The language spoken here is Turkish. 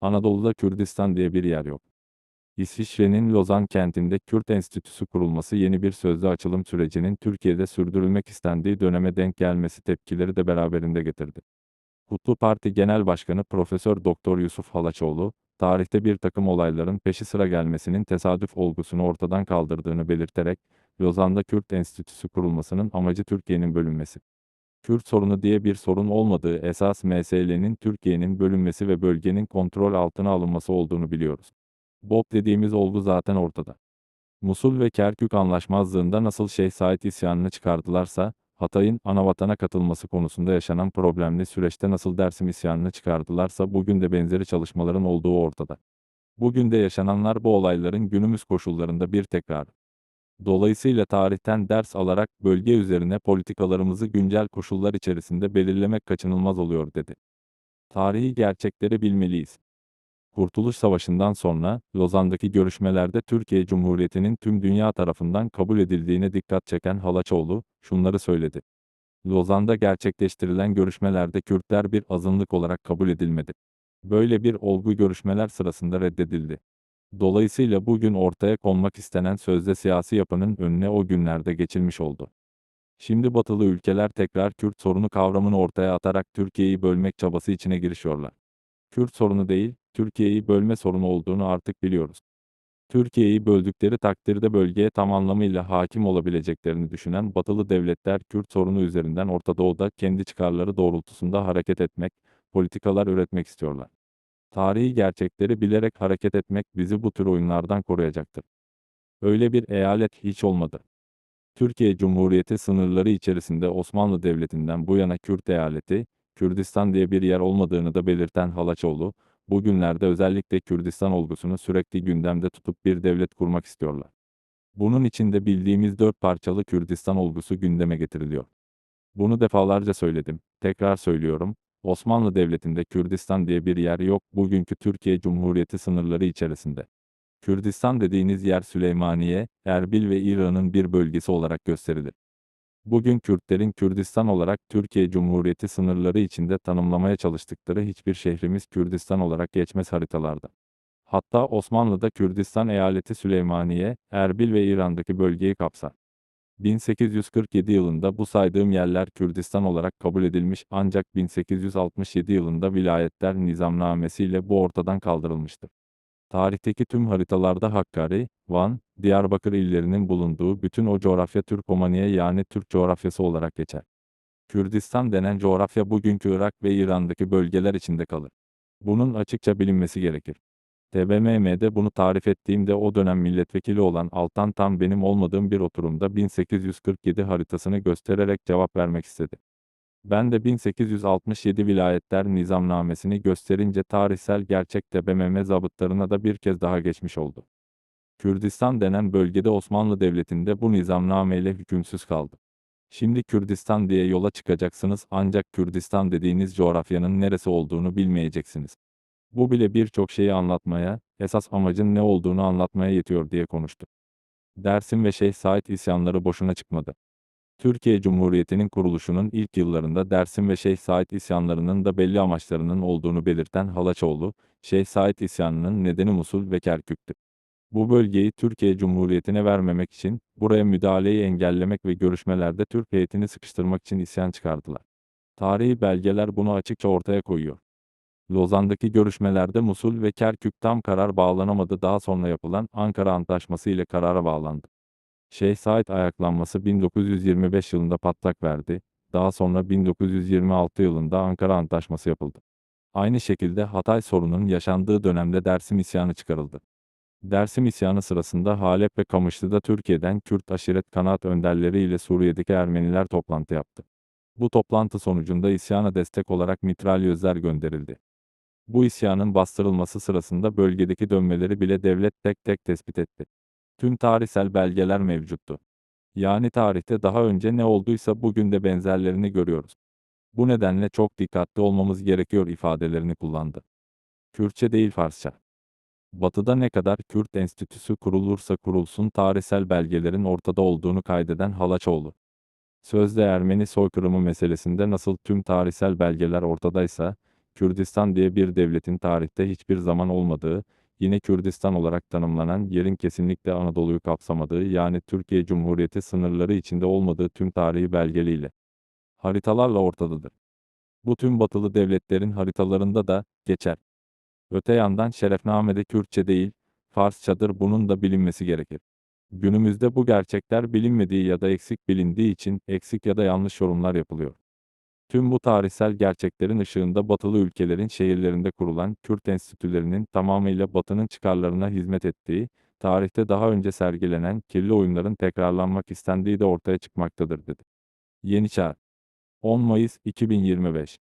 Anadolu'da Kürdistan diye bir yer yok. İsviçre'nin Lozan kentinde Kürt Enstitüsü kurulması yeni bir sözlü açılım sürecinin Türkiye'de sürdürülmek istendiği döneme denk gelmesi tepkileri de beraberinde getirdi. Kutlu Parti Genel Başkanı Profesör Doktor Yusuf Halaçoğlu, tarihte bir takım olayların peşi sıra gelmesinin tesadüf olgusunu ortadan kaldırdığını belirterek, Lozan'da Kürt Enstitüsü kurulmasının amacı Türkiye'nin bölünmesi. Kürt sorunu diye bir sorun olmadığı esas meselenin Türkiye'nin bölünmesi ve bölgenin kontrol altına alınması olduğunu biliyoruz. BOP dediğimiz olgu zaten ortada. Musul ve Kerkük anlaşmazlığında nasıl Şeyh Said isyanını çıkardılarsa, Hatay'ın anavatana katılması konusunda yaşanan problemli süreçte nasıl Dersim isyanını çıkardılarsa bugün de benzeri çalışmaların olduğu ortada. Bugün de yaşananlar bu olayların günümüz koşullarında bir tekrar. Dolayısıyla tarihten ders alarak bölge üzerine politikalarımızı güncel koşullar içerisinde belirlemek kaçınılmaz oluyor dedi. Tarihi gerçekleri bilmeliyiz. Kurtuluş Savaşı'ndan sonra, Lozan'daki görüşmelerde Türkiye Cumhuriyeti'nin tüm dünya tarafından kabul edildiğine dikkat çeken Halaçoğlu, şunları söyledi. Lozan'da gerçekleştirilen görüşmelerde Kürtler bir azınlık olarak kabul edilmedi. Böyle bir olgu görüşmeler sırasında reddedildi. Dolayısıyla bugün ortaya konmak istenen sözde siyasi yapının önüne o günlerde geçilmiş oldu. Şimdi batılı ülkeler tekrar Kürt sorunu kavramını ortaya atarak Türkiye'yi bölmek çabası içine girişiyorlar. Kürt sorunu değil, Türkiye'yi bölme sorunu olduğunu artık biliyoruz. Türkiye'yi böldükleri takdirde bölgeye tam anlamıyla hakim olabileceklerini düşünen batılı devletler Kürt sorunu üzerinden Orta Doğu'da kendi çıkarları doğrultusunda hareket etmek, politikalar üretmek istiyorlar. Tarihi gerçekleri bilerek hareket etmek bizi bu tür oyunlardan koruyacaktır. Öyle bir eyalet hiç olmadı. Türkiye Cumhuriyeti sınırları içerisinde Osmanlı Devleti'nden bu yana Kürt eyaleti, Kürdistan diye bir yer olmadığını da belirten Halaçoğlu, bugünlerde özellikle Kürdistan olgusunu sürekli gündemde tutup bir devlet kurmak istiyorlar. Bunun içinde bildiğimiz dört parçalı Kürdistan olgusu gündeme getiriliyor. Bunu defalarca söyledim, tekrar söylüyorum, Osmanlı Devleti'nde Kürdistan diye bir yer yok bugünkü Türkiye Cumhuriyeti sınırları içerisinde. Kürdistan dediğiniz yer Süleymaniye, Erbil ve İran'ın bir bölgesi olarak gösterilir. Bugün Kürtlerin Kürdistan olarak Türkiye Cumhuriyeti sınırları içinde tanımlamaya çalıştıkları hiçbir şehrimiz Kürdistan olarak geçmez haritalarda. Hatta Osmanlı'da Kürdistan eyaleti Süleymaniye, Erbil ve İran'daki bölgeyi kapsar. 1847 yılında bu saydığım yerler Kürdistan olarak kabul edilmiş ancak 1867 yılında vilayetler nizamnamesiyle bu ortadan kaldırılmıştır. Tarihteki tüm haritalarda Hakkari, Van, Diyarbakır illerinin bulunduğu bütün o coğrafya Türkomaniye yani Türk coğrafyası olarak geçer. Kürdistan denen coğrafya bugünkü Irak ve İran'daki bölgeler içinde kalır. Bunun açıkça bilinmesi gerekir. TBMM'de bunu tarif ettiğimde o dönem milletvekili olan Altan Tam benim olmadığım bir oturumda 1847 haritasını göstererek cevap vermek istedi. Ben de 1867 vilayetler nizamnamesini gösterince tarihsel gerçek TBMM zabıtlarına da bir kez daha geçmiş oldu. Kürdistan denen bölgede Osmanlı Devleti'nde bu nizamnameyle hükümsüz kaldı. Şimdi Kürdistan diye yola çıkacaksınız ancak Kürdistan dediğiniz coğrafyanın neresi olduğunu bilmeyeceksiniz. Bu bile birçok şeyi anlatmaya, esas amacın ne olduğunu anlatmaya yetiyor diye konuştu. Dersim ve Şeyh Said isyanları boşuna çıkmadı. Türkiye Cumhuriyeti'nin kuruluşunun ilk yıllarında Dersim ve Şeyh Said isyanlarının da belli amaçlarının olduğunu belirten Halaçoğlu, Şeyh Said isyanının nedeni Musul ve Kerkük'tü. Bu bölgeyi Türkiye Cumhuriyeti'ne vermemek için, buraya müdahaleyi engellemek ve görüşmelerde Türk heyetini sıkıştırmak için isyan çıkardılar. Tarihi belgeler bunu açıkça ortaya koyuyor. Lozan'daki görüşmelerde Musul ve Kerkük tam karar bağlanamadı daha sonra yapılan Ankara Antlaşması ile karara bağlandı. Şeyh Said ayaklanması 1925 yılında patlak verdi, daha sonra 1926 yılında Ankara Antlaşması yapıldı. Aynı şekilde Hatay sorunun yaşandığı dönemde Dersim isyanı çıkarıldı. Dersim isyanı sırasında Halep ve Kamışlı'da Türkiye'den Kürt aşiret kanaat önderleri ile Suriye'deki Ermeniler toplantı yaptı. Bu toplantı sonucunda isyana destek olarak mitralyözler gönderildi. Bu isyanın bastırılması sırasında bölgedeki dönmeleri bile devlet tek tek tespit etti. Tüm tarihsel belgeler mevcuttu. Yani tarihte daha önce ne olduysa bugün de benzerlerini görüyoruz. Bu nedenle çok dikkatli olmamız gerekiyor ifadelerini kullandı. Kürtçe değil Farsça. Batı'da ne kadar Kürt Enstitüsü kurulursa kurulsun tarihsel belgelerin ortada olduğunu kaydeden Halaçoğlu. Sözde Ermeni soykırımı meselesinde nasıl tüm tarihsel belgeler ortadaysa, Kürdistan diye bir devletin tarihte hiçbir zaman olmadığı, yine Kürdistan olarak tanımlanan yerin kesinlikle Anadolu'yu kapsamadığı yani Türkiye Cumhuriyeti sınırları içinde olmadığı tüm tarihi belgeliyle haritalarla ortadadır. Bu tüm batılı devletlerin haritalarında da geçer. Öte yandan şerefnamede Kürtçe değil, Farsçadır bunun da bilinmesi gerekir. Günümüzde bu gerçekler bilinmediği ya da eksik bilindiği için eksik ya da yanlış yorumlar yapılıyor. Tüm bu tarihsel gerçeklerin ışığında batılı ülkelerin şehirlerinde kurulan Kürt enstitülerinin tamamıyla batının çıkarlarına hizmet ettiği, tarihte daha önce sergilenen kirli oyunların tekrarlanmak istendiği de ortaya çıkmaktadır dedi. Yeni Çağ 10 Mayıs 2025